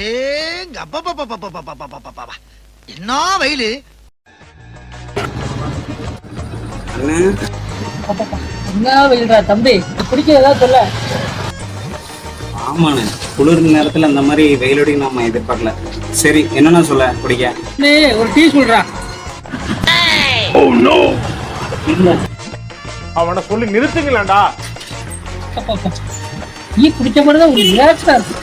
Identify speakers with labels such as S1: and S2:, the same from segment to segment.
S1: அடேங்க அப்பா என்ன வயலு?
S2: என்ன வெயில்ரா தம்பி? பிடிக்கிறதா சொல்ல?
S3: ஆமாண்ணே. குளிர் நேரத்துல அந்த மாதிரி வெயிலோடி நாம எதிர்பார்க்கல. சரி என்னென்ன சொல்ல குடிக்க?
S2: ஒரு டீ சொல்றா.
S4: Oh, அவனை சொல்லி நிறுத்துங்களேன்டா.
S2: நீ குடிச்ச மாதிரிதான் ஒரு ரிலாக்ஸா இருக்கு.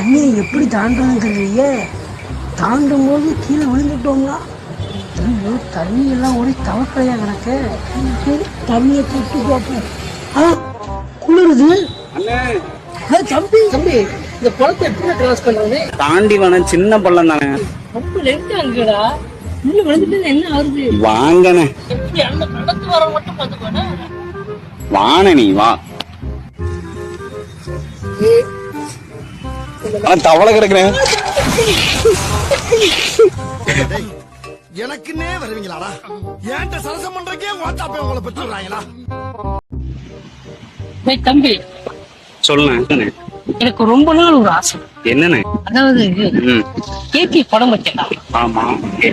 S5: தண்ணியை எப்படி தாண்டணுங்கிறீங்க தாண்டும் போது கீழே விழுந்துட்டோம்னா ஐயோ தண்ணி எல்லாம் ஒரே தவக்கலையா கிடக்கு? தண்ணியை தொட்டு பார்ப்போம் ஆ குளிருது.
S3: அண்ணே.
S2: ஏய், தம்பி. தம்பி இந்த குளத்தை எப்படி கிராஸ் பண்ணுறது
S3: தாண்டி வேணா சின்ன பள்ளம் தானே.
S2: ரொம்ப லென்த் அங்கடா உள்ள விழுந்துட்டு என்ன ஆகுது?
S3: வாங்கண்ணே.
S2: எப்படி அந்த நடந்து வர மட்டும் பார்த்துக்கோண்ணே.
S3: வாணே நீ வா. ஆனா தவளை கிடக்குறேன்.
S1: எனக்குன்னே வருவீங்களாடா? ஏன்ட்ட சரசம் பண்றக்கே ஓட்டாப்பே உங்களை பெற்றுறாங்களா
S2: தம்பி.
S3: சொல்லுண்ணே
S2: எனக்கு ரொம்ப நாள் ஒரு ஆசை.
S3: என்னண்ணே?
S2: அதாவது கேபி படம் வச்சா
S3: ஆமா.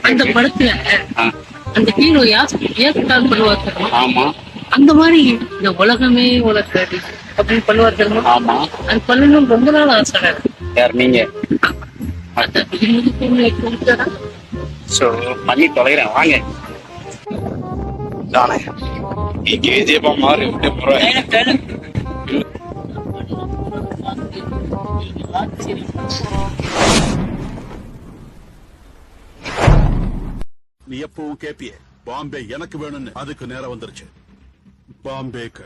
S2: அந்த படத்துல அந்த ஹீரோ ஏற்காடு பண்ணுவார்?
S3: ஆமா.
S2: அந்த மாதிரி இந்த உலகமே உனக்கு அப்படின்னு பண்ணுவார் தெரியுமா?
S3: ஆமா.
S2: அது பண்ணணும்னு ரொம்ப நாள் ஆசை.
S3: யார் நீங்க?
S2: இருபது பொண்ணு கொடுத்தா
S3: சோ பண்ணி தொலைகிறேன் வாங்க. தானே நீ கேஜியப்பா மாறி விட்டு போறேன்.
S6: நீ எப்பவும் கேப்பிய பாம்பே எனக்கு வேணும்னு. அதுக்கு நேரம் வந்துருச்சு. பாம்பேக்கு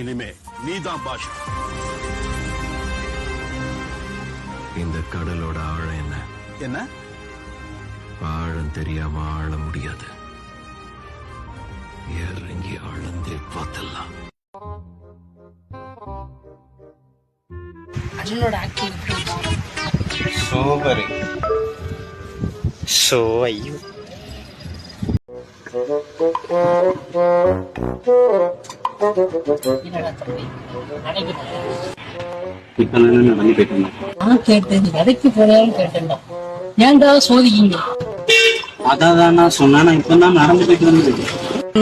S6: இனிமே நீதான் பாஷா.
S7: கடலோட ஆழம் என்ன?
S6: என்ன?
S7: ஆழம் தெரியாம ஆழ முடியாது. இறங்கி ஆழ்ந்தே பார்த்தலாம்
S2: அண்ணனோட ஆக்டிங்
S3: சூப்பர். சோ ஐயோ.
S2: என்னடா
S3: நான் நடந்து போயிட்டு
S2: நான் கேட்டேன் எதைக்கு போனாலும் கேட்டேன்டா. ஏன்டா சோதிக்கீங்க?
S3: அதான் நான் சொன்னா நான் இப்ப தான் நடந்து போயிட்டு வந்தது.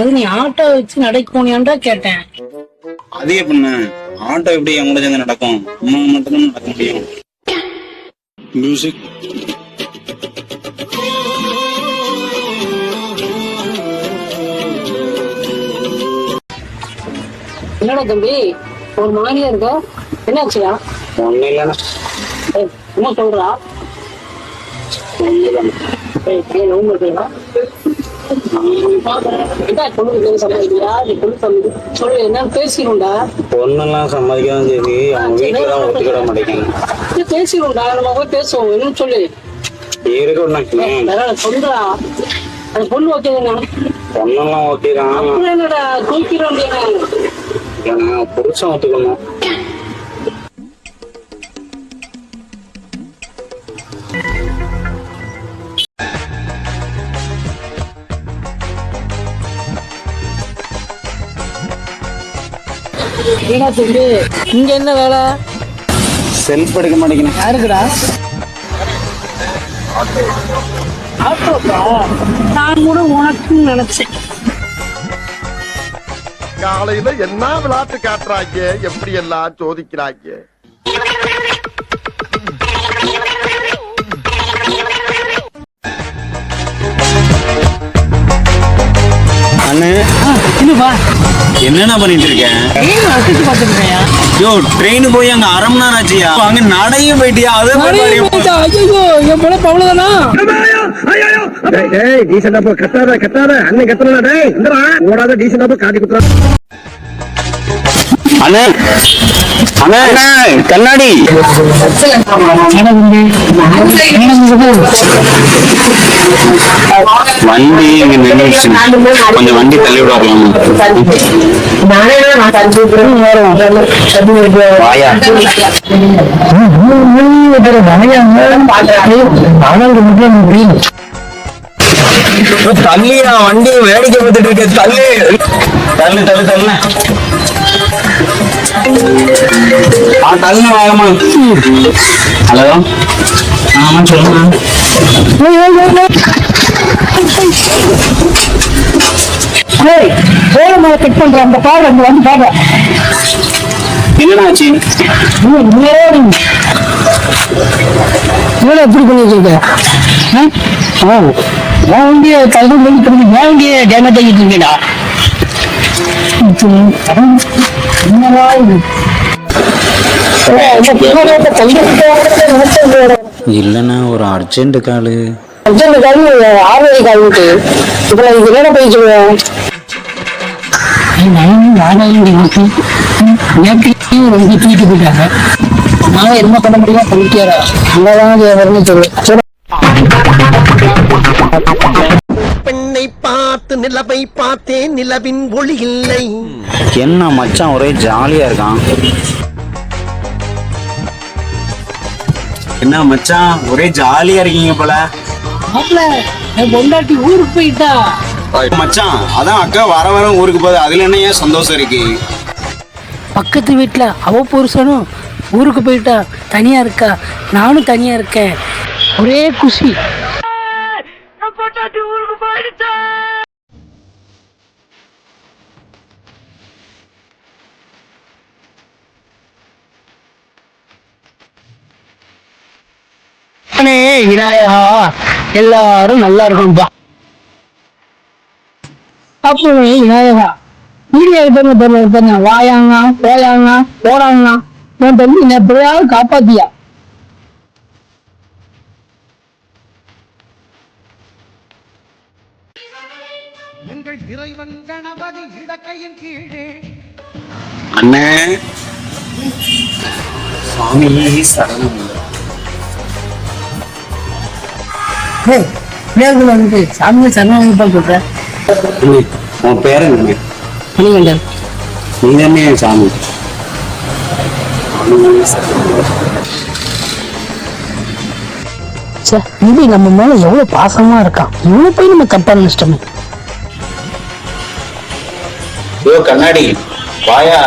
S2: அது நீ ஆட்டோ வச்சு நடைக்கு போனியான்டா கேட்டேன்.
S3: அது எப்படிண்ணே ஆட்டோ எப்படி என் கூட சேர்ந்து நடக்கும்? அம்மா மட்டும் தான் நடக்க முடியும். மியூசிக்
S2: என்னடா தம்பி ஒரு மாதிரியா இருக்கா? என்னாச்சுயா
S3: ஒண்ணு இல்லைண்ணா
S2: என்ன சொல்றா? பேசிடும்டா
S3: பொண்ணெல்லாம் சம்மதிக்காதான் சரி அவங்க வீட்டுலதான் ஒத்துக்கிட மாட்டேங்கிறாங்க
S2: பேசிடும்டா நம்ம போய் பேசுவோம். என்ன சொல்லு? சொல்றா. அந்த பொண்ணு ஓகேதானே
S3: பொண்ணெல்லாம்
S2: ஓகேதான் என்னடா
S3: குளிக்கிறோம் புருஷன் ஒத்துக்கணும்.
S2: ஏடா தம்பி இங்க என்ன வேலை?
S3: செல்ஃப் எடுக்க மாட்டேங்கிறேன்.
S2: யாருக்குடா? ஆட்டோப்பா நான் கூட உனக்கு நினைச்சேன்.
S1: காலையில என்ன விளையாட்டு காட்டுறாங்க? எப்படி எல்லாம் சோதிக்கிறாங்க?
S3: என்னென்ன பண்ணிட்டு இருக்கேன் யோ ட்ரெயின் போய் அங்க அரை மணி நேரம் ஆச்சியா அங்க நடைய போயிட்டியா? அது மாதிரி
S2: ஐயோ என் பொழப்பு கத்தாத கத்தாத. அண்ணன் கத்தனா டேய் இந்தடா. ஓடாத டீசெண்டா போ.
S3: காட்டி குத்துறான் அண்ணே. அண்ணே. கண்ணாடி. வண்டி இங்க நின்றுச்சு கொஞ்சம் வண்டி தள்ளி விடலாம் வாயா. தள்ளியா வண்டி வேடிக்கை பார்த்துட்டு இருக்க தள்ளு. தள்ளு தள்ளு தள்ளு. ஆ தள்ளுங்க ஹலோ? ஆமா சொல்லுங்க.
S2: ஏய் ஓரமா கட் பண்ற அந்த பாரு வந்து பாரு.
S3: என்னாச்சு
S2: இவ்வளோ எப்படி கல்வி பண்ணி நான் வந்து டேமேஜ் ஆகிட்டு
S3: இல்லைண்ணா ஒரு அர்ஜென்ட் காலு அர்ஜென்ட்
S2: ஆர்வரை காலிட்டு இப்ப நான் இது என்ன போய் சொல்லுவேன் நேற்றையும் ரொம்ப தூக்கிட்டு போயிட்டாங்க நான் என்ன பண்ண முடியும்? சொல்லிக்கிறேன் அங்கதான் வரணும் சொல்லுவேன்
S1: நிலவை பார்த்தேன் நிலவின் ஒளி இல்லை.
S3: என்ன மச்சான் ஒரே ஜாலியா இருக்கான்? என்ன மச்சான் ஒரே ஜாலியா இருக்கீங்க போல?
S2: பொண்டாட்டி ஊருக்கு போயிட்டா?
S3: மச்சான் அதான் அக்கா வர வர ஊருக்கு போகுது. அதுல என்ன ஏன் சந்தோஷம் இருக்கு?
S2: பக்கத்து வீட்டுல அவ புருஷனும் ஊருக்கு போயிட்டா. தனியா இருக்கா? நானும் தனியா இருக்கேன். ஒரே குஷி. அண்ணே, விநாயகா எல்லாரும் நல்லா இருக்கணும்பா. அப்போ விநாயகா வீடியோ எடுத்து தெரியல பண்ண வாயாங்க போயாங்க போறாங்க உன் தம்பி என்ன எப்படியாவது காப்பாத்தியா?
S3: அண்ணே சாமி சரணம்.
S2: விநாயகர் வந்து சாமியை சரணம் சொல்றேன்
S3: அண்ணே, உன் பேரு என்ன
S2: மணிகண்டன்
S3: நீ தானே சாமி.
S2: இது நம்ம மேல எவ்வளவு பாசமா இருக்கான் இவனை போய் நம்ம தப்பா நினைச்சிட்டோமே.
S3: ஐயோ கண்ணாடி வாயா.